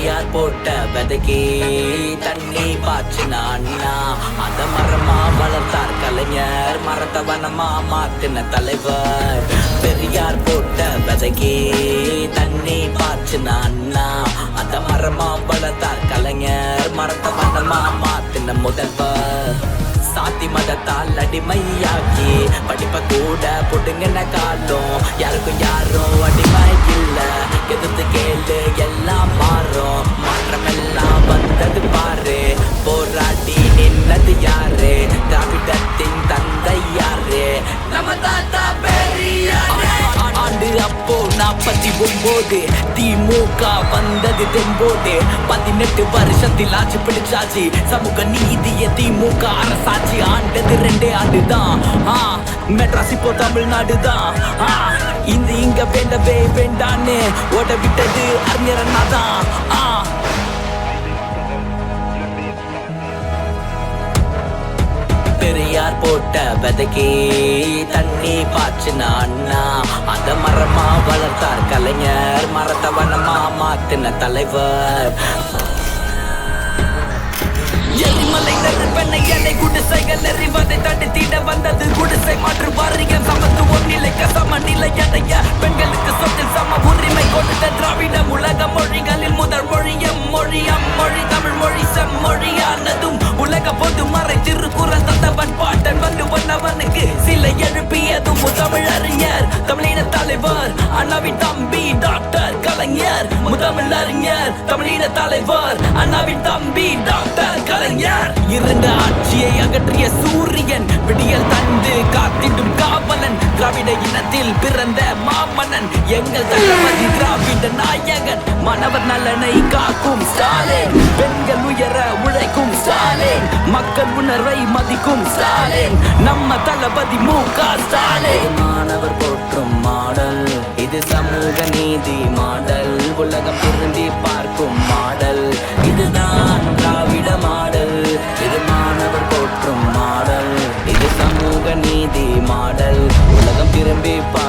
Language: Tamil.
விதைக்கு தண்ணி பாய்ச்சினா அண்ணா அத மரமா வளர்த்தார் கலைஞர் மரத்தவனமா மாத்தின தலைவர். பெரியார் போட்ட விதைக்கு தண்ணி பாய்ச்சினா அண்ணா அத மரமா வளர்த்தார் கலைஞர் மரத்தவனமா மாத்தின முதல்வர். சாத்தி மதத்தால் அடிமையாக்கி படிப்ப கூட புடுங்கின காலம். யாருக்கும் யாரும் அடிமை இல்ல எதிர்த்து கேளு எல்லாம் எல்லாம் வந்தது பாரு. போராடி நின்னது யாரு? திராவிடத்தின் தந்தை யாரு? நம்ம தாத்தா பெரியாரு. ஆண்டு அப்போ நாற்பத்தி ஒன்பது திமுக வந்தது தென்போது பதினெட்டு வருஷத்தில் ஆட்சி பிடிச்சாச்சு. சமூக நீதிய திமுக அரசாட்சி. ஆண்டது ரெண்டே ஆண்டு தான் மெட்ராஸ் இப்போ தமிழ்நாடு தான் இந்த இங்க வேண்டவே வேண்டான்னு ஓட விட்டது அறிஞர் அண்ணா தான் போட்ட விதைக்கு தண்ணி பாய்ச்சின அண்ணா. அந்த மரமா வளர்த்தார் கலைஞர் மரத்தவனமா மாத்தின தலைவர். எரிமலை நெருப்பெண்ணை எண்ணெய் குடிசைகள் எறிவதை தடுத்திட வந்தது. குடிசை மாற்று வாரியம் சமத்துவம் நிலைக்க சமநிலை அடைய பெண்களுக்கு சொத்தில் சம உரிமை கொடுத்த திராவிட தலைவர் அண்ணாவின் தம்பி டாக்டர் கலைஞர் முதமிழ் அறிஞர் தமிழின தலைவர் அண்ணாவின் தம்பி டாக்டர் கலைஞர். இருந்த ஆட்சியை அகற்றிய சூரியன் விடியல் தந்து காத்திடும் காவலன் திராவிட இனத்தில் பிறந்த மாமன்னன் எங்கள் தளபதி திராவிட நாயகன் மாணவர் நலனை காக்கும் ஸ்டாலின் பெண்கள் உயர மக்கள் உணர்வை மதிக்கும் ஸ்டாலின். நம்ம தளபதி மு க ஸ்டாலின். மாணவர் போற்றும் மாடல். இது சமூக நீதி மாடல். உலகம் திரும்பி பார்க்கும் மாடல். இதுதான் திராவிட மாடல். இது மாணவர் போற்றும் மாடல். இது சமூக நீதி மாடல். உலகம் திரும்பி பார்க்கும்